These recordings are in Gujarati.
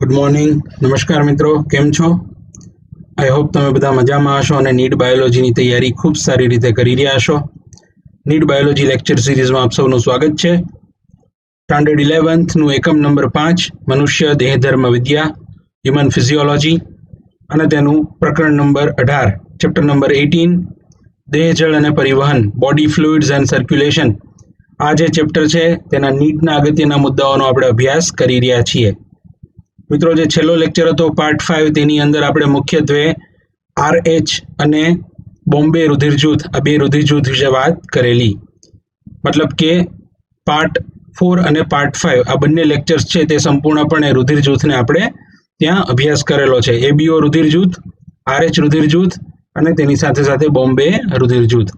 ગુડ મોર્નિંગ નમસ્કાર મિત્રો. કેમ છો? આઈ હોપ તમે બધા મજામાં હશો અને નીટ બાયોલોજીની તૈયારી ખૂબ સારી રીતે કરી રહ્યા હશો. નીટ બાયોલોજી લેક્ચર સિરીઝમાં આપ સૌનું સ્વાગત છે. સ્ટાન્ડર્ડ ઇલેવન્થનું એકમ નંબર પાંચ, મનુષ્ય દેહધર્મ વિદ્યા, હ્યુમન ફિઝિયોલોજી અને તેનું પ્રકરણ નંબર અઢાર, ચેપ્ટર નંબર એટીન દેહ, જળ અને પરિવહન બોડી ફ્લુઇડ્સ એન્ડ સર્ક્યુલેશન આ જે ચેપ્ટર છે, તેના નીટના અગત્યના મુદ્દાઓનો આપણે અભ્યાસ કરી રહ્યા છીએ. મિત્રો, જે છેલ્લો લેક્ચર હતો પાર્ટ ફાઇવ તેની અંદર આપણે મુખ્યત્વે આર એચ અને બોમ્બે રુધિર જૂથ આ બે રુધિર જૂથ વિશે વાત કરેલી. મતલબ કે પાર્ટ ફોર અને પાર્ટ ફાઇવ આ બંને લેક્ચર્સ છે, તે સંપૂર્ણપણે રુધિર જૂથને આપણે ત્યાં અભ્યાસ કરેલો છે. એબીઓ રુધિર જૂથ આરએચ રુધિર જૂથ અને તેની સાથે સાથે બોમ્બે રુધિર જૂથ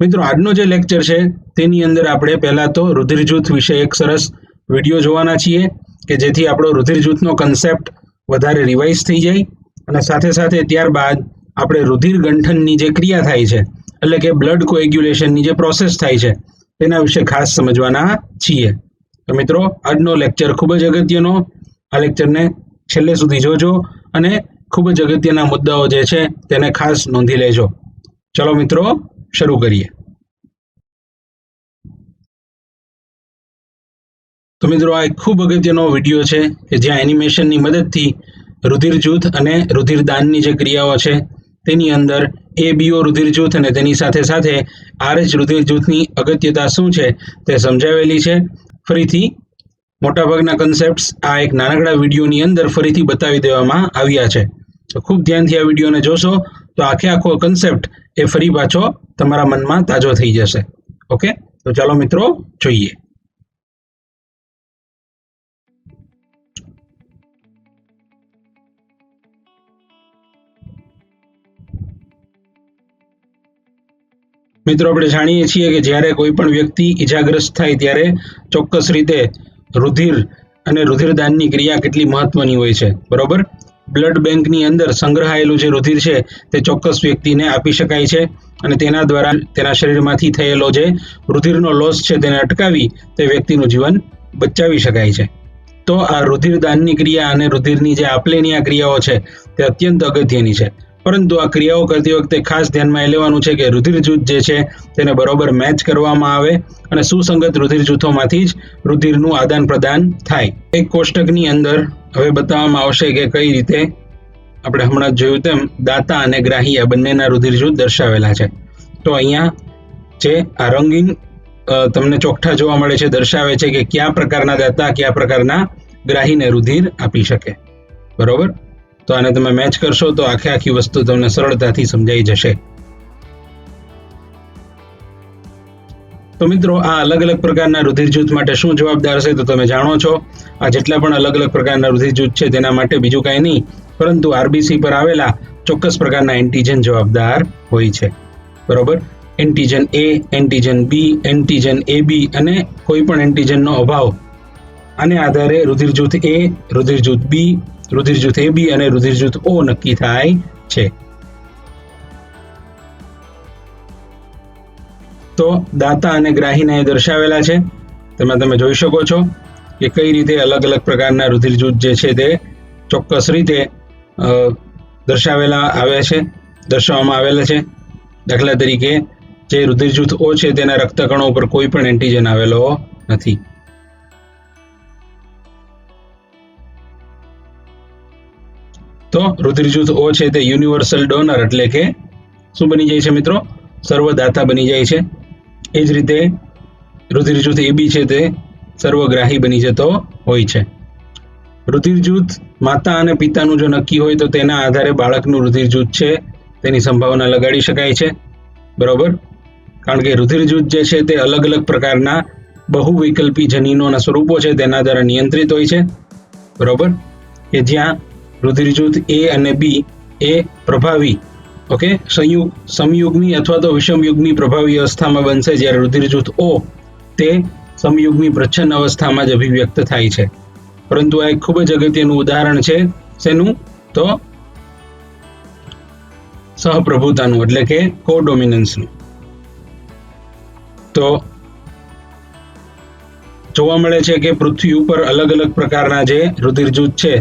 મિત્રો, આજનો જે લેક્ચર છે, તેની અંદર આપણે પહેલાં તો રુધિર જૂથ વિશે એક સરસ વીડિયો જોવાના છીએ કે જેથી આપણો રુધિર જૂથનો કન્સેપ્ટ વધારે રિવાઇઝ થઈ જાય અને સાથે સાથે ત્યારબાદ આપણે રુધિર ગંઠનની જે ક્રિયા થાય છે, એટલે કે બ્લડ કોએગ્યુલેશનની જે પ્રોસેસ થાય છે, તેના વિશે ખાસ સમજવાના છીએ. તો મિત્રો, આજનો લેક્ચર ખૂબ જ અગત્યનો. આ લેક્ચરને છેલ્લે સુધી જોજો અને ખૂબ જ અગત્યના મુદ્દાઓ જે છે તેને ખાસ નોંધી લેજો. ચલો મિત્રો, શરૂ કરીએ. તો મિત્રો, આ એક ખૂબ અગત્યનો વીડિયો છે કે જ્યાં એનિમેશનની મદદથી રુધિર જૂથ અને રુધિરદાનની જે ક્રિયાઓ છે, તેની અંદર એ બીઓ રુધિર જૂથ અને તેની સાથે સાથે આરએચ રુધિર જૂથની અગત્યતા શું છે તે સમજાવેલી છે. ફરીથી, મોટાભાગના કન્સેપ્ટ્સ આ એક નાનકડા વિડીયોની અંદર ફરીથી બતાવી દેવામાં આવ્યા છે. તો ખૂબ ધ્યાનથી આ વિડીયોને જોશો તો આખે આખો કન્સેપ્ટ એ ફરી પાછો તમારા મનમાં તાજો થઈ જશે. ઓકે તો ચાલો મિત્રો, જોઈએ. મિત્રો, આપણે જાણીએ છીએ કે જ્યારે કોઈ પણ વ્યક્તિ ઈજાગ્રસ્ત થાય ત્યારે ચોક્કસ રીતે રુધિર અને રુધિરદાનની ક્રિયા કેટલી મહત્વની હોય છે. બરોબર? બ્લડ બેંકની અંદર સંગ્રહાયેલું જે રુધિર છે તે ચોક્કસ વ્યક્તિને આપી શકાય છે અને તેના દ્વારા તેના શરીરમાંથી થયેલો જે રુધિરનો લોસ છે તેને અટકાવી તે વ્યક્તિનું જીવન બચાવી શકાય છે. તો આ રુધિરદાનની ક્રિયા અને રુધિરની જે આપલેની આ ક્રિયાઓ છે તે અત્યંત અગત્યની છે. પરંતુ આ ક્રિયાઓ કરતી વખતે ખાસ ધ્યાનમાં એ લેવાનું છે કે રુધિર જૂથ જે છે તેને બરોબર મેચ કરવામાં આવે અને સુસંગત રુધિર જૂથોમાંથી જ રુધિરનું આદાન પ્રદાન થાય. એક કોષ્ટકની અંદર હવે બતાવવામાં આવશે કે કઈ રીતે આપણે હમણાં જોયું તેમ દાતા અને ગ્રાહી આ બંનેના રુધિર જૂથ દર્શાવેલા છે. તો અહીંયા જે આ રંગીન તમને ચોખ્ઠા જોવા મળે છે, દર્શાવે છે કે કયા પ્રકારના દાતા, કયા પ્રકારના ગ્રાહીને રુધિર આપી શકે. બરોબર? તો આને તમે મેચ કરશો તો આખે આખી વસ્તુ તમને સરળતાથી સમજાઈ જશે. તો મિત્રો, આ અલગ અલગ પ્રકારના રુધિર જૂથ માટે શું જવાબદાર છે તો તમે જાણો છો, આ જેટલા પણ અલગ અલગ પ્રકારના રુધિર જૂથ છે તેના માટે બીજું કાંઈ નહીં, પરંતુ આરબીસી પર આવેલા ચોક્કસ પ્રકારના એન્ટીજન જવાબદાર હોય છે. બરોબર? Antigen A antigen B antigen A B અને કોઈ પણ એન્ટીજનનો અભાવ. આને આધારે રુધિર જૂથ એ રુધિર જૂથ બી રુધિર જૂથ એ બી અને રુધિર જૂથ ઓ નક્કી થાય છે. તો દાતા અને ગ્રાહીને અહીં દર્શાવેલા છે. તેમાં તમે જોઈ શકો છો કે કઈ રીતે અલગ અલગ પ્રકારના રુધિર જૂથ જે છે તે ચોક્કસ રીતે દર્શાવેલા આવે છે, દર્શાવવામાં આવેલા છે. દાખલા તરીકે જે રુધિર જૂથ ઓ છે તેના રક્તકણો ઉપર કોઈ પણ એન્ટીજન આવેલો નથી. તો રુધિર જૂથ ઓ છે તે યુનિવર્સલ ડોનર એટલે કે શું બની જાય છે મિત્રો? સર્વદાતા બની જાય છે. એ જ રીતે રુધિર જૂથ એ બી છે તે સર્વગ્રાહી બની જતો હોય છે. રુધિર જૂથ માતા અને પિતાનું જો નક્કી હોય તો તેના આધારે બાળકનું રુધિર જૂથ છે તેની સંભાવના લગાડી શકાય છે. બરોબર? કારણ કે રુધિર જૂથ જે છે તે અલગ અલગ પ્રકારના બહુવિકલ્પી જનીનોના સ્વરૂપો છે, તેના દ્વારા નિયંત્રિત હોય છે. બરોબર? કે જ્યાં રુધિર જૂથ એ અને બી એ પ્રભાવી ઓકે સંયુગ સમયુગ્મી અથવા તો વિષમયુગની પ્રભાવી અવસ્થામાં બનશે જ્યારે રુધિર જૂથ ઓ તે સમયુગની પ્રચ્છન્ન અવસ્થામાં જ અભિવ્યક્ત થાય છે. પરંતુ આ એક ખૂબ જ અગત્યનું ઉદાહરણ છે શેનું? તો સહપ્રભુતાનું, એટલે કે કો ડોમિનન્સનું તો જોવા મળે છે કે પૃથ્વી ઉપર અલગ અલગ પ્રકારના જે રુધિર જૂથ છે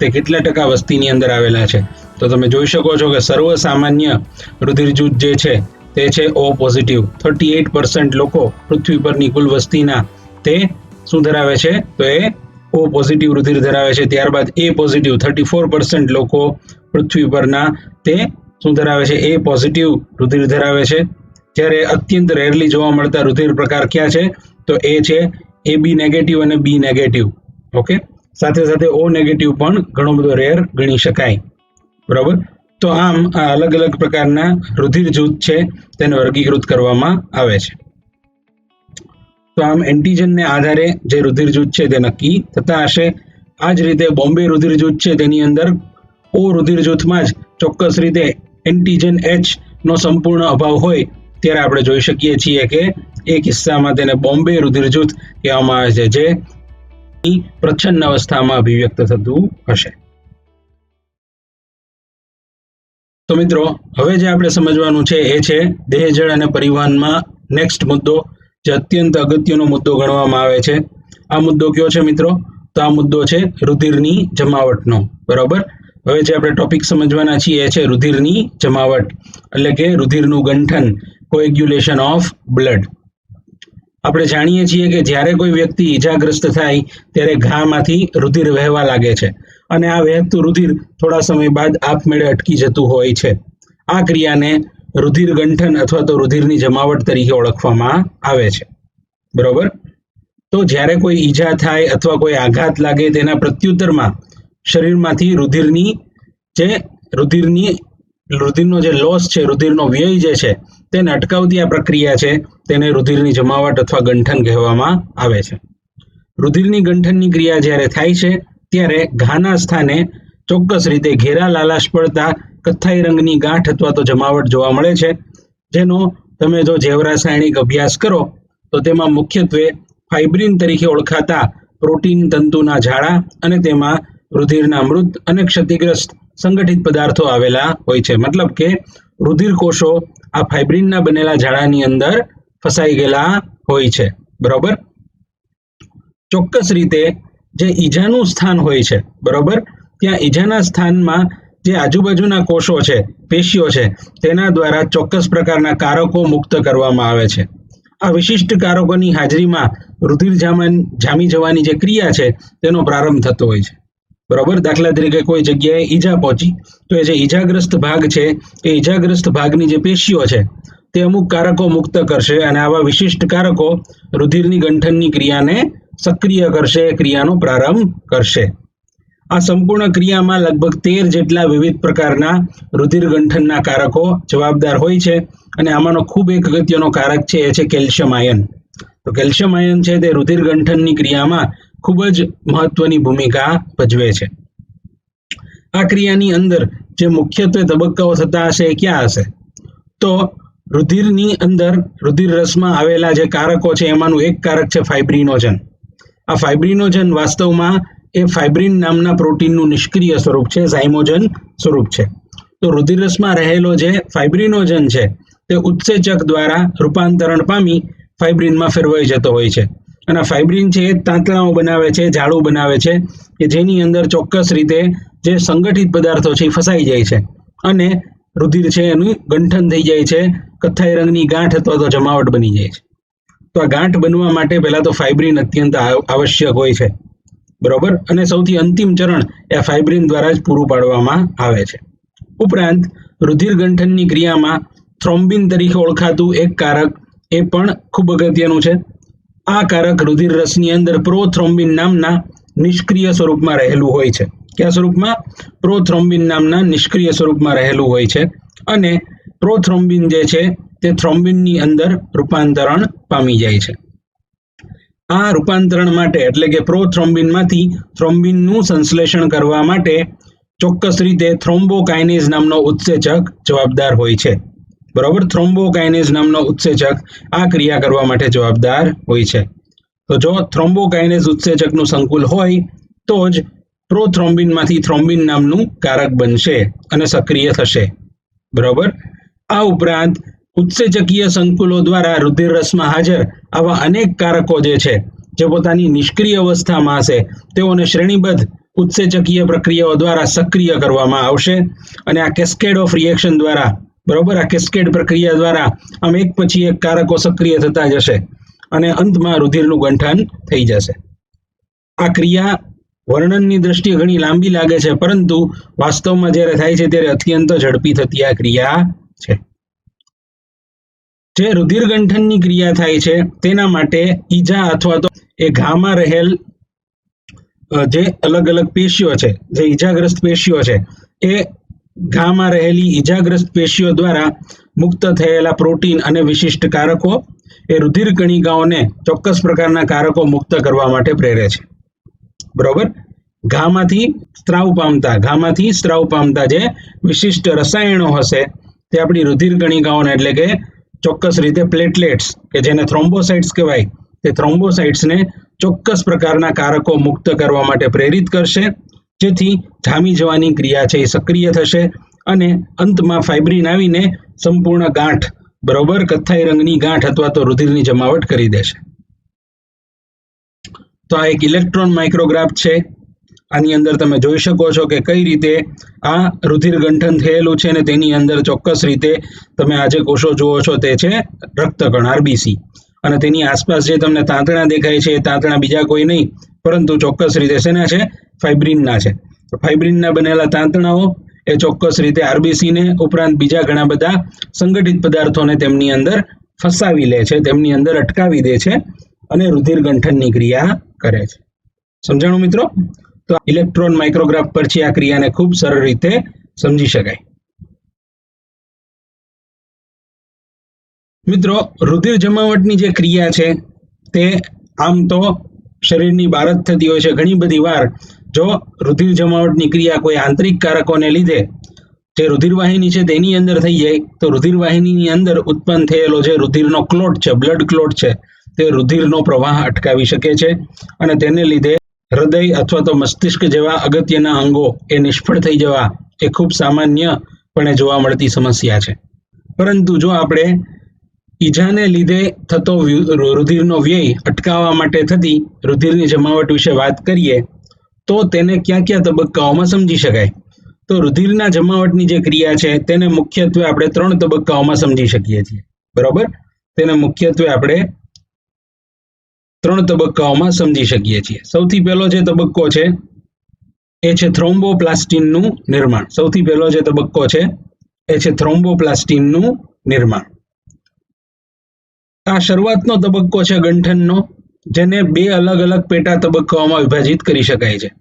તે કેટલા ટકા વસ્તીની અંદર આવેલા છે? તો તમે જોઈ શકો છો કે સર્વસામાન્ય રુધિર જૂથ જે છે, તે છે O positive thirty eight percent લોકો પૃથ્વી પરની કુલ વસ્તીના તે શું ધરાવે છે? તો એ ઓ પોઝિટિવ રુધિર ધરાવે છે. ત્યારબાદ A positive thirty four percent લોકો પૃથ્વી પરના તે શું ધરાવે છે? એ પોઝિટિવ રુધિર ધરાવે છે. જ્યારે અત્યંત રેરલી જોવા મળતા રુધિર પ્રકાર ક્યાં છે? તો એ છે એ બી નેગેટિવ અને બી નેગેટિવ ઓકે સાથે સાથે ઓ નેગેટિવ પણ ઘણો બધો રેર ગણી શકાય. બરાબર? તો આમ આ અલગ અલગ પ્રકારના રુધિર જૂથ છે, તેને વર્ગીકૃત કરવામાં આવે છે. તો આમ એન્ટીજનને આધારે જે રુધિર જૂથ છે તે નક્કી થતા હશે. આ જ રીતે બોમ્બે રુધિર જૂથ છે તેની અંદર ઓ રુધિર જૂથમાં જ ચોક્કસ રીતે એન્ટીજન એચ નો સંપૂર્ણ અભાવ હોય ત્યારે આપણે જોઈ શકીએ છીએ કે એ કિસ્સામાં તેને બોમ્બે રુધિર જૂથ કહેવામાં આવે છે, જે પ્રચ્છન્ન અવસ્થામાં અભિવ્યક્ત થતું હશે. તો મિત્રો, હવે જે આપણે સમજવાનું છે એ છે દેહજળ અને પરિવહનમાં નેક્સ્ટ મુદ્દો જે અત્યંત અગત્યનો મુદ્દો ગણવામાં આવે છે. આ મુદ્દો કયો છે મિત્રો? તો આ મુદ્દો છે રુધિરની જમાવટનો. બરાબર? હવે જે આપણે ટોપિક સમજવાના છીએ એ છે રુધિરની જમાવટ. એટલે કે રુધિરનું ગંઠન કોએગ્યુલેશન ઓફ બ્લડ આપણે જાણીએ છીએ કે જ્યારે કોઈ વ્યક્તિ ઈજાગ્રસ્ત થાય, ત્યારે ઘામાંથી રુધિર વહેવા લાગે છે. અને આ વહેતું રુધિર થોડા સમય બાદ આપમેળે અટકી જતું હોય છે. આ ક્રિયાને રુધિર ગંઠન અથવા તો રુધિરની જમાવટ તરીકે ઓળખવામાં આવે છે. બરોબર? તો જ્યારે કોઈ ઈજા થાય અથવા કોઈ આઘાત લાગે તેના પ્રત્યુત્તરમાં શરીરમાંથી રુધિરની જે રુધિરની, રુધિરનો જે લોસ છે, રુધિરનો વ્યય જે છે, તેને અટકાવતી આ પ્રક્રિયા છે. તેને રુધિરની જમાવટ અથવા ગંઠન કહેવામાં આવે છે. રુધિરની ગંઠનની ક્રિયા જ્યારે થાય છે, ત્યારે ઘાના સ્થાને ચોક્કસ રીતે ઘેરા લાલાશ પડતા કથ્થાઈ રંગની ગાંઠ અથવા તો જમાવટ જોવા મળે છે. જેનો તમે જો જૈવરાસાયણિક અભ્યાસ કરો, તો તેમાં મુખ્યત્વે ફાઇબ્રિન તરીકે ઓળખાતા પ્રોટીન તંતુના ઝાડા અને તેમાં રુધિરના મૃત અને ક્ષતિગ્રસ્ત સંગઠિત પદાર્થો આવેલા હોય છે. મતલબ કે રુધિર કોષો આ ફાઇબ્રિનના બનેલા ઝાડાની અંદર ફસાઈ ગયેલા હોય છે. બરોબર? ચોક્કસ રીતે જે ઈજાનું સ્થાન હોય છે, બરોબર? ત્યાં ઈજાના સ્થાનમાં જે આજુબાજુના કોષો છે, પેશીઓ છે, તેના દ્વારા ચોક્કસ પ્રકારના કારકો મુક્ત કરવામાં આવે છે. આ વિશિષ્ટ કારકોની હાજરીમાં રુધિર જામન, જામી જવાની જે ક્રિયા છે, તેનો પ્રારંભ થતો હોય છે. બરોબર? દાખલા તરીકે કોઈ જગ્યાએ ઈજા પહોંચી, તો એ જે ઈજાગ્રસ્ત ભાગ છે, એ ઈજાગ્રસ્ત ભાગની જે પેશીઓ છે તે અમુક કારકો મુક્ત કરશે અને આવા વિશિષ્ટ કારકો રુધિરની ગંઠનની ક્રિયાને સક્રિય કરશે, ક્રિયાનો પ્રારંભ કરશે. આ સંપૂર્ણ ક્રિયામાં લગભગ તેર જેટલા વિવિધ પ્રકારના રુધિર ગંઠનના કારકો જવાબદાર હોય છે અને આમાંનો ખૂબ એક અગત્યનો કારક છે, એ છે કેલ્શિયમ આયન. તો કેલ્શિયમ આયન છે તે રુધિર ગંઠનની ક્રિયામાં ખૂબ જ મહત્વની ભૂમિકા ભજવે છે. આ ક્રિયાની અંદર જે મુખ્યત્વે તબક્કાઓ થતા હશે એ ક્યાં હશે? તો રુધિરની અંદર રુધિર રસમાં આવેલા જે કારકો છે, એમાંનું એક કારક છે ફાઇબ્રિનોજન આ ફાઇબ્રિનોજન વાસ્તવમાં એ ફાઇબ્રિન નામના પ્રોટીનનું નિષ્ક્રિય સ્વરૂપ છે ઝાઇમોજન સ્વરૂપ છે. તો રુધિરરસમાં રહેલો જે ફાઇબ્રિનોજન છે, તે ઉત્સેચક દ્વારા રૂપાંતરણ પામી ફાઇબ્રિનમાં ફેરવાઈ જતો હોય છે. અને ફાઇબ્રિન છે એ તાંતણાઓ બનાવે છે ઝાડું બનાવે છે, કે જેની અંદર ચોક્કસ રીતે જે સંગઠિત પદાર્થો છે એ ફસાઈ જાય છે. અને રુધિર છે એનું ગંઠન થઈ જાય છે, કથ્થાઈ રંગની ગાંઠ અથવા તો જમાવટ બની જાય છે. તો આ ગાંઠ બનવા માટે પહેલા તો ફાઇબ્રિન અત્યંત આવશ્યક હોય છે. બરોબર? અને સૌથી અંતિમ ચરણ એ ફાઇબ્રિન દ્વારા જ પૂરું પાડવામાં આવે છે. ઉપરાંત, રુધિર ગંઠનની ક્રિયામાં થ્રોમ્બિન તરીકે ઓળખાતું એક કારક એ પણ ખૂબ અગત્યનું છે. આ કારક રુધિર રસની અંદર પ્રોથ્રોમ્બિન નામના નિષ્ક્રિય સ્વરૂપમાં રહેલું હોય છે. કયા સ્વરૂપમાં? પ્રોથ્રોમ્બિન નામના નિષ્ક્રિય સ્વરૂપમાં રહેલું હોય છે. અને પ્રોથ્રોમ્બિન જે છે તે થ્રોમ્બિનની અંદર રૂપાંતરણ પામી જાય છે. આ રૂપાંતરણ માટે એટલે કે પ્રોથ્રોમ્બિનમાંથી થ્રોમ્બિનનું સંશ્લેષણ કરવા માટે ચોક્કસ રીતે થ્રોમ્બોકાઇનેઝ નામનો ઉત્સેચક જવાબદાર હોય છે. બરોબર? થ્રોમ્બોકાઇનેઝ નામનો ઉત્સેચક આ ક્રિયા કરવા માટે જવાબદાર હોય છે. તો જો થ્રોમ્બોકાઇનેઝ ઉત્સેચકનું સંકુલ હોય તો જ પ્રોથ્રોમ્બિનમાંથી થ્રોમ્બિન નામનું કારક બનશે અને સક્રિય થશે. બરોબર? આ ઉપરાંત ઉત્સેચકીય સંકુલો દ્વારા રુધિર રસમાં હાજર આવા અનેક કારકો જે છે, જે પોતાની નિષ્ક્રિય અવસ્થામાં હશે, તેઓને શ્રેણીબદ્ધ ઉત્સેચકીય પ્રક્રિયાઓ દ્વારા સક્રિય કરવામાં આવશે અને આ કેસ્કેડ ઓફ રિએક્શન દ્વારા, બરોબર? આ કેસ્કેડ પ્રક્રિયા દ્વારા આમ એક પછી એક કારકો સક્રિય થતા જશે અને અંતમાં રુધિરનું ગંઠન થઈ જશે. આ ક્રિયા વર્ણનની દ્રષ્ટિએ ઘણી લાંબી લાગે છે, પરંતુ વાસ્તવમાં જ્યારે થાય છે ત્યારે અત્યંત ઝડપી થતી આ ક્રિયા છે. જે રુધિર ગંઠનની ક્રિયા થાય છે, તેના માટે ઈજા અથવા તો એ ઘામાં રહેલ જે અલગ અલગ પેશીઓ છે, જે ઈજાગ્રસ્ત પેશીઓ છે, એ ઘામાં રહેલી ઈજાગ્રસ્ત પેશીઓ દ્વારા મુક્ત થયેલા પ્રોટીન અને વિશિષ્ટ કારકો એ રુધિર કણિકાઓને ચોક્કસ પ્રકારના કારકો મુક્ત કરવા માટે પ્રેરે છે. બરોબર? ઘામાંથી સ્ત્રાવ પામતા, ઘામાંથી સ્ત્રાવ પામતા જે વિશિષ્ટ રસાયણો હશે, તે આપણી રુધિર કણિકાઓને એટલે કે ચોક્કસ રીતે પ્લેટલેટ્સ, કે જેને થ્રોમ્બોસાઇટ્સ કહેવાય, તે થ્રોમ્બોસાઇટ્સને ચોક્કસ પ્રકારના કારકો મુક્ત કરવા માટે પ્રેરિત કરશે. જેથી જામી જવાની ક્રિયા છે એ સક્રિય થશે અને અંતમાં ફાઇબ્રિન આવીને સંપૂર્ણ ગાંઠ, બરોબર? કથ્થાઈ રંગની ગાંઠ અથવા તો રુધિરની જમાવટ કરી દેશે. તો આ એક ઇલેક્ટ્રોન માઇક્રોગ્રાફ છે. આની અંદર તમે જોઈ શકો છો કે કઈ રીતે આ રુધિર ગંઠન થયેલું છે અને તેની અંદર ચોક્કસ રીતે તમે આજે કોષો જુઓ છો તે છે રક્તકણ, આરબીસી. અને તેની આસપાસ જે તમને તાંતણા દેખાય છે એ તાંતણા બીજા કોઈ નહીં, પરંતુ ચોક્કસ રીતે શેના છે? ફાઇબ્રિનના છે. ફાઇબ્રિનના બનેલા તાંતણાઓ, એ ચોક્કસ રીતે આરબીસીને ઉપરાંત બીજા ઘણા બધા સંગઠિત પદાર્થોને તેમની અંદર ફસાવી લે છે, તેમની અંદર અટકાવી દે છે. અને રુધિર ગંઠનની ક્રિયા કરે છે. સમજાણું મિત્રો? તો ઇલેક્ટ્રોન માઇક્રોગ્રાફ પરથી આ ક્રિયાને ખૂબ સરળ રીતે સમજી શકાય. મિત્રો, રુધિર જમાવટની જે ક્રિયા છે, તે આમ તો શરીરની બહાર જ થતી હોય છે. ઘણી બધી વાર જો રુધિર જમાવટની ક્રિયા કોઈ આંતરિક કારકોને લીધે જે રુધિરવાહિની છે તેની અંદર થઈ જાય, તો રુધિરવાહિનીની અંદર ઉત્પન્ન થયેલો જે રુધિરનો ક્લોટ છે બ્લડ ક્લોટ છે તે રુધિરનો પ્રવાહ અટકાવી શકે છે અને તેને લીધે હૃદય અથવા તો મસ્તિષ્ક જેવા અગત્યના અંગો એ નિષ્ફળ થઈ જવા એ ખૂબ સામાન્યપણે જોવા મળતી સમસ્યા છે. પરંતુ જો આપણે ઈજાને લીધે થતો રુધિરનો વ્યય અટકાવવા માટે થતી રુધિરની જમાવટ વિશે વાત કરીએ, તો તેને ક્યાં ક્યાં તબક્કાઓમાં સમજી શકાય? તો રુધિરના જમાવટની જે ક્રિયા છે, તેને મુખ્યત્વે આપણે ત્રણ તબક્કાઓમાં સમજી શકીએ છીએ. બરોબર? તેને મુખ્યત્વે આપણે ત્રણ તબક્કાઓમાં સમજી શકીએ છીએ. સૌથી પહેલો જે તબક્કો છે, એ છે થ્રોમ્બોપ્લાસ્ટિનનું નિર્માણ. સૌથી પહેલો જે તબક્કો છે, એ છે થ્રોમ્બોપ્લાસ્ટિનનું નિર્માણ. આ શરૂઆતનો તબક્કો છે ગંઠનનો, જેને બે અલગ અલગ પેટા તબક્કાઓમાં વિભાજિત કરી શકાય છે.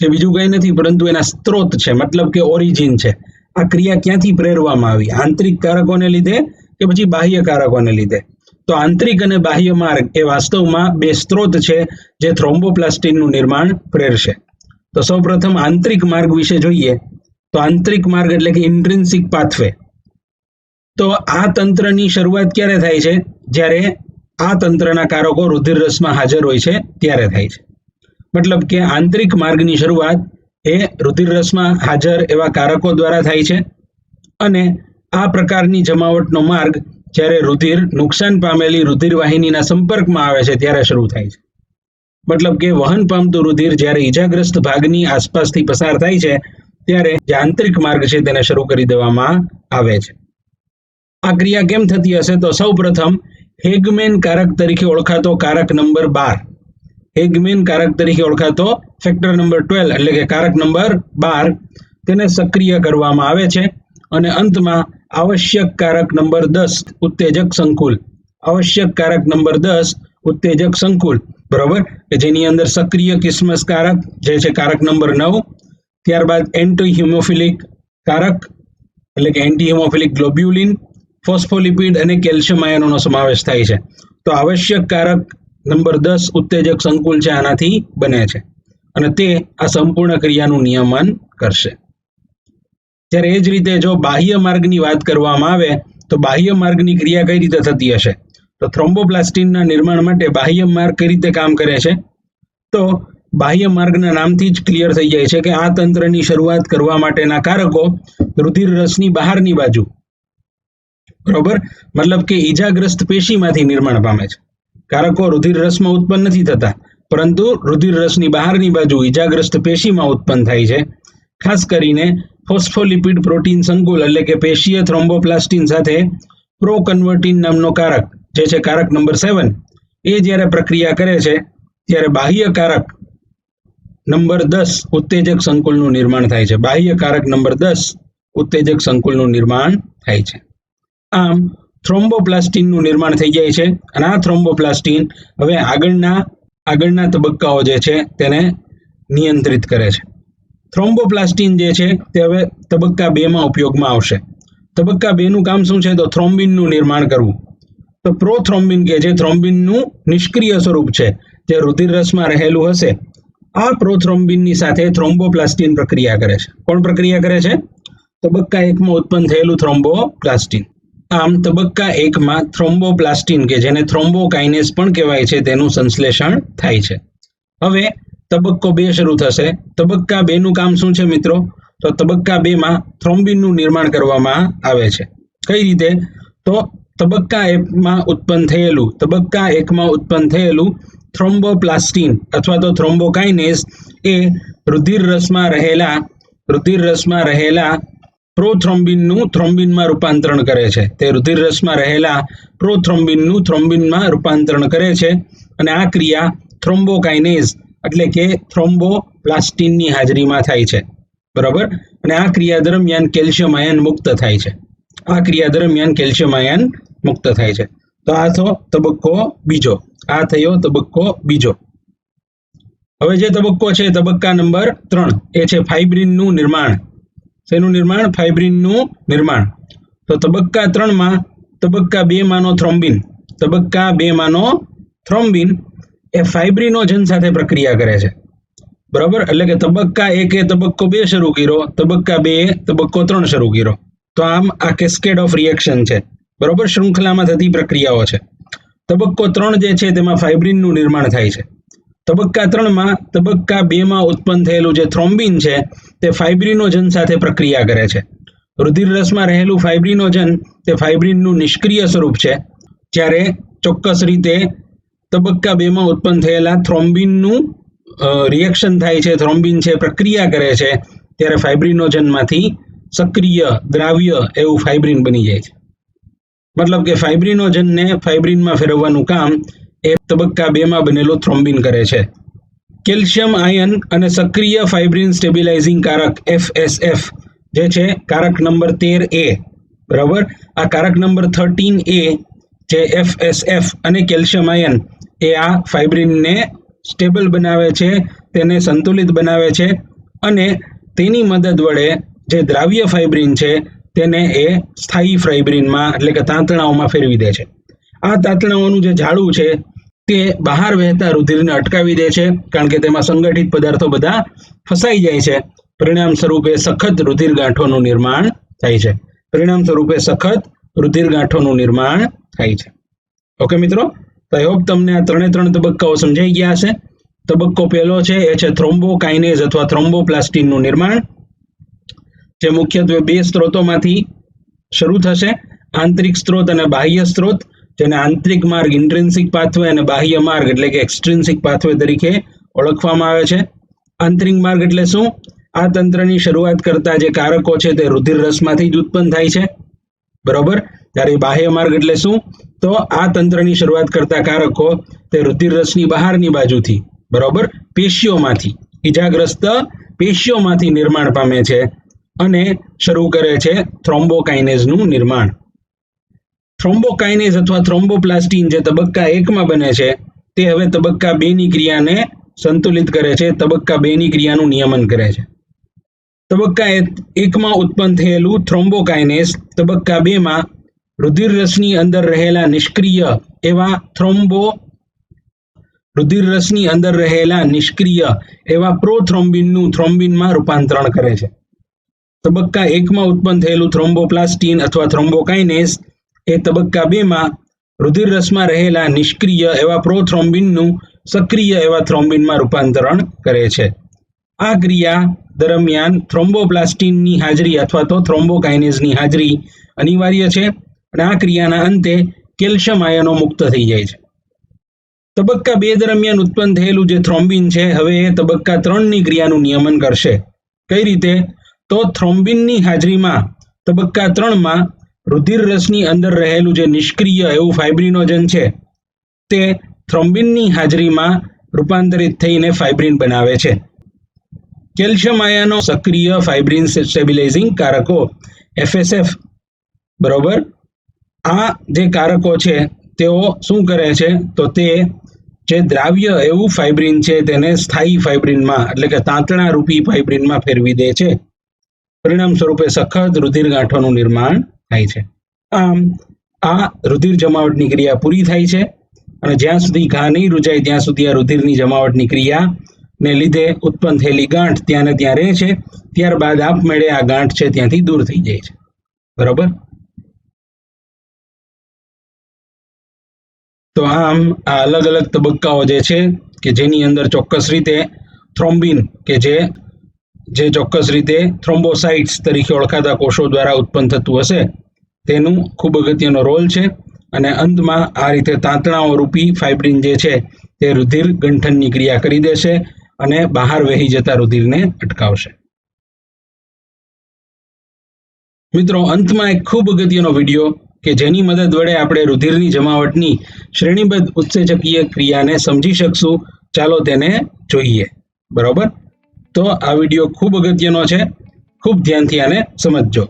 જે બીજું કંઈ નથી, પરંતુ એના સ્ત્રોત છે, મતલબ કે ઓરિજિન છે. આ ક્રિયા ક્યાંથી પ્રેરવામાં આવી? આંતરિક કારકોને લીધે કે પછી બાહ્ય કારકોને લીધે? તો આંતરિક અને બાહ્ય માર્ગ એ વાસ્તવમાં બે સ્ત્રોત છે જે થ્રોમ્બોપ્લાસ્ટિનનું નિર્માણ પ્રેરશે. તો સૌપ્રથમ આંતરિક માર્ગ વિશે જોઈએ. તો આંતરિક માર્ગ એટલે કે ઇન્ટ્રિન્સિક પાથવે. તો આ તંત્રની શરૂઆત ક્યારે થાય છે? જ્યારે આ તંત્રના કારકો રુધિર રસમાં હાજર હોય છે, ત્યારે થાય છે. મતલબ કે આંતરિક માર્ગની શરૂઆત એ રુધિર રસમાં હાજર એવા કારકો દ્વારા થાય છે અને આ પ્રકારની જમાવટનો માર્ગ જ્યારે રુધિર નુકસાન પામેલી રુધિરવાહિનીના સંપર્કમાં આવે છે ત્યારે શરૂ થાય છે. મતલબ કે વહન પામતું રુધિર જ્યારે ઈજાગ્રસ્ત ભાગની આસપાસથી પસાર થાય છે, ત્યારે જે આંતરિક માર્ગ છે તેને શરૂ કરી દેવામાં આવે છે. આ ક્રિયા કેમ થતી હશે? તો સૌ પ્રથમ હેગમેન કારક તરીકે ઓળખાતો કારક નંબર બાર. હેગમેન કારક તરીકે ઓળખાતો ફેક્ટર નંબર ટ્વેલ્વ, એટલે કે કારક નંબર બાર, તેને સક્રિય કરવામાં આવે છે અને અંતમાં આવશ્યક કારક નંબર દસ ઉત્તેજક સંકુલ આવશ્યક કારક નંબર દસ ઉત્તેજક સંકુલ બરોબર કે જેની અંદર સક્રિય કિસ્મસ કારક, જે છે કારક નંબર નવ, ત્યારબાદ એન્ટી હિમોફિલિક કારક, એટલે કે એન્ટી હિમોફિલિક ગ્લોબ્યુલિન ફોસ્ફોલિપિડ અને કેલ્શિયમ આયનોનો સમાવેશ થાય છે. તો આવશ્યક કારક નંબર દસ, ઉત્તેજક સંકુલ છે, આનાથી બને છે. અને તે આ સંપૂર્ણ ક્રિયાનું નિયમન કરશે. ત્યારે એ જ રીતે જો બાહ્ય માર્ગની વાત કરવામાં આવે, તો બાહ્ય માર્ગની ક્રિયા કઈ રીતે થતી હશે? તો થ્રોમ્બોપ્લાસ્ટિનના નિર્માણ માટે બાહ્ય માર્ગ કઈ રીતે કામ કરે છે? તો બાહ્ય માર્ગના નામથી જ ક્લિયર થઈ જાય છે કે આ તંત્રની શરૂઆત કરવા માટેના કારકો રુધિર રસની બહારની બાજુ. બરોબર? મતલબ કે ઈજાગ્રસ્ત પેશીમાંથી નિર્માણ પામે છે. કારકો રુધિર રસમાં ઉત્પન્ન નથી થતા, પરંતુ રુધિર રસની બહારની બાજુ ઈજાગ્રસ્ત પેશીમાં ઉત્પન્ન થાય છે. ખાસ કરીને ફોસ્ફોલિપિડ પ્રોટીન સંકુલ એટલે કે પેશીય થ્રોમ્બોપ્લાસ્ટિન સાથે પ્રોકન્વર્ટિન નામનો કારક, જે છે કારક નંબર સેવન. એ જ્યારે પ્રક્રિયા કરે છે, ત્યારે બાહ્ય કારક નંબર દસ ઉત્તેજક સંકુલનું નિર્માણ થાય છે. બાહ્ય કારક નંબર દસ ઉત્તેજક સંકુલનું નિર્માણ થાય છે. આમ, થ્રોમ્બોપ્લાસ્ટિનનું નિર્માણ થઈ જાય છે અને આ થ્રોમ્બોપ્લાસ્ટિન હવે આગળના આગળના તબક્કાઓ જે છે, તેને નિયંત્રિત કરે છે. થ્રોમ્બોપ્લાસ્ટિન જે છે તે હવે તબક્કા બેમાં ઉપયોગમાં આવશે. તબક્કા બેનું કામ શું છે? તો થ્રોમ્બિનનું નિર્માણ કરવું. તો પ્રોથ્રોમ્બિન કે જે થ્રોમ્બિનનું નિષ્ક્રિય સ્વરૂપ છે, જે રુધિરરસમાં રહેલું હશે, આ પ્રોથ્રોમ્બિનની સાથે થ્રોમ્બોપ્લાસ્ટિન પ્રક્રિયા કરે છે. કોણ પ્રક્રિયા કરે છે? તબક્કા એકમાં ઉત્પન્ન થયેલું થ્રોમ્બોપ્લાસ્ટિન. આમ તબક્કા એકમાં થ્રોમ્બોપ્લાસ્ટિન કે જેને થ્રોમ્બોકાઇનેસ પણ કહેવાય છે, તેનું સંશ્લેષણ થાય છે. હવે તબક્કો બે શરૂ થશે. તબક્કા બેનું કામ શું છે મિત્રો? તો તબક્કા બેમાં થ્રોમ્બિનનું નિર્માણ કરવામાં આવે છે. કઈ રીતે? તો તબક્કા એકમાં ઉત્પન્ન થયેલું, તબક્કા એકમાં ઉત્પન્ન થયેલું થ્રોમ્બોપ્લાસ્ટિન અથવા તો થ્રોમ્બોકાઇનેસ એ રુધિર રસમાં રહેલા રુધિર રસમાં રહેલા પ્રોથ્રોમ્બિનનું થ્રોમ્બિનમાં રૂપાંતરણ કરે છે. તે રુધિર રસમાં રહેલા પ્રોથ્રોમ્બિનનું થ્રોમ્બિનમાં રૂપાંતરણ કરે છે. અને આ ક્રિયા થ્રોમ્બોકાઇનેઝ એટલે કે થ્રોમ્બોપ્લાસ્ટિનની હાજરીમાં થાય છે. બરાબર? અને આ ક્રિયા દરમિયાન કેલ્શિયમ આયન મુક્ત થાય છે. આ ક્રિયા દરમિયાન કેલ્શિયમ આયન મુક્ત થાય છે. તો આ થયો તબક્કો બીજો. આ થયો તબક્કો બીજો. હવે જે તબક્કો છે, તબક્કા નંબર ત્રણ, એ છે ફાઇબ્રિનનું નિર્માણ. શેનું નિર્માણ? ફાઇબ્રિનનું નિર્માણ. તો તબક્કા ત્રણમાં, તબક્કા બે માનો થ્રોમ્બિન. તબક્કા બે માનો થ્રોમ્બિન. એ ફાઇબ્રિનોજન સાથે પ્રક્રિયા કરે છે. બરાબર? એટલે કે તબક્કા એકે તબક્કો બે શરૂ કર્યો, તબક્કા બે તબક્કો ત્રણ શરૂ કર્યો. તો આમ આ કેસ્કેડ ઓફ રિએક્શન છે. બરોબર? શૃંખલામાં થતી પ્રક્રિયાઓ છે. તબક્કો ત્રણ જે છે તેમાં ફાઇબ્રિનનું નિર્માણ થાય છે. તબક્કા ત્રણમાં, તબક્કા બેમાં ઉત્પન્ન થયેલું જે થ્રોમ્બિન છે, તે ફાઇબ્રિનોજન સાથે પ્રક્રિયા કરે છે. રુધિર રસમાં રહેલું ફાઇબ્રિનોજન તે ફાઇબ્રિનનું નિષ્ક્રિય સ્વરૂપ છે. જ્યારે ચોક્કસ રીતે તબક્કા બેમાં ઉત્પન્ન થયેલા થ્રોમ્બિનનું રિએક્શન થાય છે થ્રોમ્બિન છે, પ્રક્રિયા કરે છે, ત્યારે ફાઇબ્રિનોજનમાંથી સક્રિય, દ્રાવ્ય એવું ફાઇબ્રિન બની જાય છે. મતલબ કે ફાઇબ્રિનોજનને ફાઇબ્રિનમાં ફેરવવાનું કામ એ તબક્કા બેમાં બનેલું થ્રોમ્બિન કરે છે. કેલ્શિયમ, આયન અને સક્રિય ફાઇબ્રિન સ્ટેબિલાઇઝિંગ કારક એફએસએફ જે છે કારક નંબર તેર એ, બરાબર? આ કારક નંબર થર્ટીન એ જે એફએસએફ અને કેલ્શિયમ, આયન એ આ ફાઇબ્રિનને સ્ટેબલ બનાવે છે, તેને સંતુલિત બનાવે છે અને તેની મદદ વડે જે દ્રાવ્ય ફાઇબ્રિન છે, તેને એ સ્થાયી ફાઇબ્રિનમાં એટલે કે તાંતણાઓમાં ફેરવી દે છે. આ તાંતણાઓનું જે ઝાડું છે, તે બહાર વહેતા રુધિરને અટકાવી દે છે, કારણ કે તેમાં સંગઠિત પદાર્થો બધા ફસાઈ જાય છે. પરિણામ સ્વરૂપે સખત રુધિર ગાંઠોનું નિર્માણ થાય છે. પરિણામ સ્વરૂપે સખત રુધિર ગાંઠોનું નિર્માણ થાય છે. ઓકે મિત્રો? તો આઈ હોપ તમને આ ત્રણે ત્રણ તબક્કાઓ સમજાઈ ગયા હશે. તબક્કો પહેલો છે, એ છે થ્રોમ્બોકાઇનેઝ અથવા થ્રોમ્બોપ્લાસ્ટિનનું નિર્માણ, જે મુખ્યત્વે બે સ્ત્રોતોમાંથી શરૂ થશે. આંતરિક સ્ત્રોત અને બાહ્ય સ્ત્રોત, જેને આંતરિક માર્ગ, ઇન્ટ્રિન્સિક પાથવે અને બાહ્ય માર્ગ એટલે કે એક્સટ્રિન્સિક પાથવે તરીકે ઓળખવામાં આવે છે. આંતરિક માર્ગ એટલે શું? આ તંત્રની શરૂઆત કરતા જે કારકો છે તે રુધિર રસમાંથી જ ઉત્પન્ન થાય છે. બરોબર? ત્યારે બાહ્ય માર્ગ એટલે શું? તો આ તંત્રની શરૂઆત કરતા કારકો તે રુધિર રસની બહારની બાજુથી, બરોબર? પેશીઓમાંથી, ઈજાગ્રસ્ત પેશીઓમાંથી નિર્માણ પામે છે અને શરૂ કરે છે થ્રોમ્બોકાઇનેઝનું નિર્માણ. થ્રોમ્બોકાઇનેઝ અથવા થ્રોમ્બોપ્લાસ્ટિન જે તબક્કા એકમાં બને છે, તે હવે તબક્કા બે ની ક્રિયાને સંતુલિત કરે છે, તબક્કા બેની ક્રિયાનું નિયમન કરે છે. તબક્કા એકમાં ઉત્પન્ન થયેલું થ્રોમ્બોકાઇનેઝ તબક્કા બેમાં રુધિર રસની અંદર રહેલા નિષ્ક્રિય એવા થ્રોમ્બો રુધિર રસની અંદર રહેલા નિષ્ક્રિય એવા પ્રોથ્રોમ્બિનનું થ્રોમ્બિનમાં રૂપાંતરણ કરે છે. તબક્કા એકમાં ઉત્પન્ન થયેલું થ્રોમ્બોપ્લાસ્ટિન અથવા થ્રોમ્બોકાઇનેસ એ તબક્કા બેમાં રુધિર રસમાં રહેલા નિષ્ક્રિય એવા પ્રોથ્રોમ્બિનનું સક્રિય એવા થ્રોમ્બિનમાં રૂપાંતરણ કરે છે. આ ક્રિયા દરમિયાન થ્રોમ્બોપ્લાસ્ટિનની હાજરી અથવા તો થ્રોમ્બોકાઇનેઝની હાજરી અનિવાર્ય છે. અને આ ક્રિયાના અંતે કેલ્શિયમ આયનો મુક્ત થઈ જાય છે. તબક્કા બે દરમિયાન ઉત્પન્ન થયેલું જે થ્રોમ્બિન છે, હવે એ તબક્કા ત્રણની ક્રિયાનું નિયમન કરશે. કઈ રીતે? તો થ્રોમ્બિનની હાજરીમાં તબક્કા ત્રણમાં રુધિર રસની અંદર રહેલું જે નિષ્ક્રિય એવું ફાઇબ્રિનોજન છે, તે થ્રોમ્બિનની હાજરીમાં રૂપાંતરિત થઈને ફાઇબ્રિન બનાવે છે. કેલ્શિયમ આયનો સક્રિય ફાઇબ્રિન સ્ટેબિલાઇઝિંગ કારકો એફએસએફ બરોબર? આ જે કારકો છે, તેઓ શું કરે છે? તો તે જે દ્રાવ્ય એવું ફાઇબ્રિન છે, તેને સ્થાયી ફાઇબ્રિનમાં એટલે કે તાંતણા રૂપી ફાઇબ્રિનમાં ફેરવી દે છે. પરિણામ સ્વરૂપે સખત રુધિર ગાંઠોનું નિર્માણ થાય છે. આમ, આ રુધિર જમાવટની ક્રિયા પૂરી થાય છે અને જ્યાં સુધી ઘા નહીં રૂજાય, ત્યાં સુધી આ રુધિરની જમાવટની ક્રિયા ને લીધે ઉત્પન્ન થયેલી ગાંઠ ત્યાં ને ત્યાં રહે છે. ત્યારબાદ આપમેળે આ ગાંઠ છે, ત્યાંથી દૂર થઈ જાય છે. બરોબર? તો આમ આ અલગ અલગ તબક્કાઓ જે છે કે જેની અંદર ચોક્કસ રીતે થ્રોમ્બિન કે જે જે ચોક્કસ રીતે થ્રોમ્બોસાઇટ્સ તરીકે ઓળખાતા કોષો દ્વારા ઉત્પન્ન થતું હશે, તેનું ખૂબ અગત્યનો રોલ છે. અને અંતમાં આ રીતે તાંતણાઓ રૂપી ફાઇબ્રિન જે છે તે રુધિર ગંઠનની ક્રિયા કરી દેશે અને બહાર વહી જતા રુધિરને અટકાવશે. મિત્રો, અંતમાં એક ખૂબ અગત્યનો વીડિયો કે જેની મદદ વડે આપણે રુધિરની જમાવટની શ્રેણીબદ્ધ ઉત્સેચકીય ક્રિયાને સમજી શકશું. ચાલો તેને જોઈએ. બરોબર? તો આ વીડિયો ખૂબ અગત્યનો છે. ખૂબ ધ્યાનથી આને સમજજો.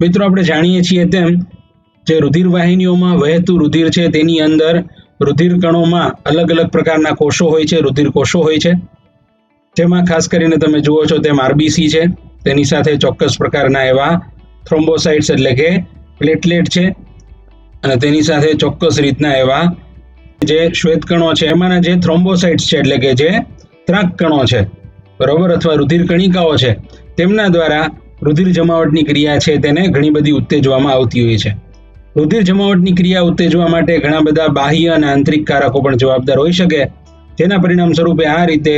મિત્રો, આપણે જાણીએ છીએ તેમ જે રુધિર વાહિનીઓમાં વહેતું રુધિર છે, તેની અંદર રુધિર કણોમાં અલગ અલગ પ્રકારના કોષો હોય છે, રુધિર કોષો હોય છે. જેમાં ખાસ કરીને તમે જુઓ છો તેમ આરબીસી છે. તેની સાથે ચોક્કસ પ્રકારના એવા થ્રોમ્બોસાઇટ્સ એટલે કે પ્લેટલેટ છે. અને તેની સાથે ચોક્કસ રીતના એવા જે શ્વેતકણો છે, એમાંના જે થ્રોમ્બોસાઇટ્સ છે એટલે કે જે ત્રાક કણો છે, બરોબર? અથવા રુધિર કણિકાઓ છે, તેમના દ્વારા રુધિર જમાવટની ક્રિયા છે તેને ઘણી બધી ઉત્તેજવામાં આવતી હોય છે. રુધિર જમાવટની ક્રિયા ઉત્તેજવા માટે ઘણા બધા બાહ્ય અને આંતરિક કારકો પણ જવાબદાર હોઈ શકે. જેના પરિણામ સ્વરૂપે આ રીતે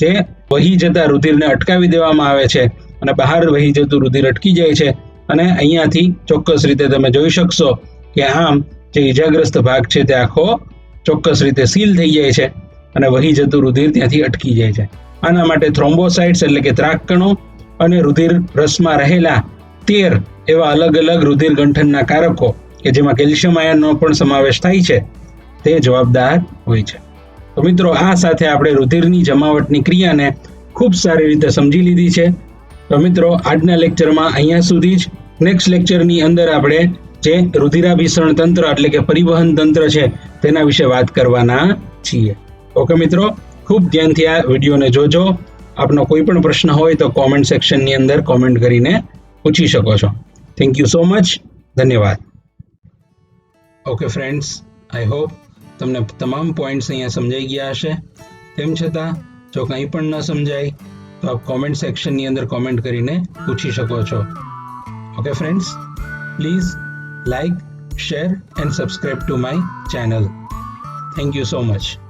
જે વહી જતા રુધિરને અટકાવી દેવામાં આવે છે. અને બહાર વહી જતું રુધિર અટકી જાય છે. અને અહીંયાથી ચોક્કસ રીતે તમે જોઈ શકશો કે આમ જે ઈજાગ્રસ્ત ભાગ છે તે આખો ચોક્કસ રીતે સીલ થઈ જાય છે અને વહી જતું રુધિર ત્યાંથી અટકી જાય છે. આના માટે થ્રોમ્બોસાઇટ્સ એટલે કે ત્રાકકણો અને રુધિર રસમાં રહેલા તેર એવા અલગ અલગ રુધિર ગંઠનના કારકો કે જેમાં કેલ્શિયમ આયનનો પણ સમાવેશ થાય છે, તે જવાબદાર હોય છે. તો મિત્રો, આ સાથે આપણે રુધિરની જમાવટની ક્રિયાને ખૂબ સારી રીતે સમજી લીધી છે. તો મિત્રો, આજના લેક્ચરમાં અહીંયા સુધી જ નેક્સ્ટ લેક્ચરની અંદર આપણે જે રુધિરાભિસરણ તંત્ર એટલે કે પરિવહન તંત્ર છે, તેના વિશે વાત કરવાના છીએ. ઓકે મિત્રો, ખૂબ ધ્યાનથી આ વિડીયોને જોજો. આપનો કોઈ પણ પ્રશ્ન હોય તો કોમેન્ટ સેક્શનની અંદર કોમેન્ટ કરીને પૂછી શકો છો. થેન્ક યુ સો મચ ધન્યવાદ. ઓકે ફ્રેન્ડ્સ આઈ હોપ તમને તમામ પોઈન્ટ્સ અહીંયા સમજાઈ ગયા હશે. તેમ છતાં, જો કંઈ પણ ન સમજાય તો આપ કોમેન્ટ સેક્શનની અંદર કોમેન્ટ કરીને પૂછી શકો છો. Okay friends please like share and subscribe to my channel thank you so much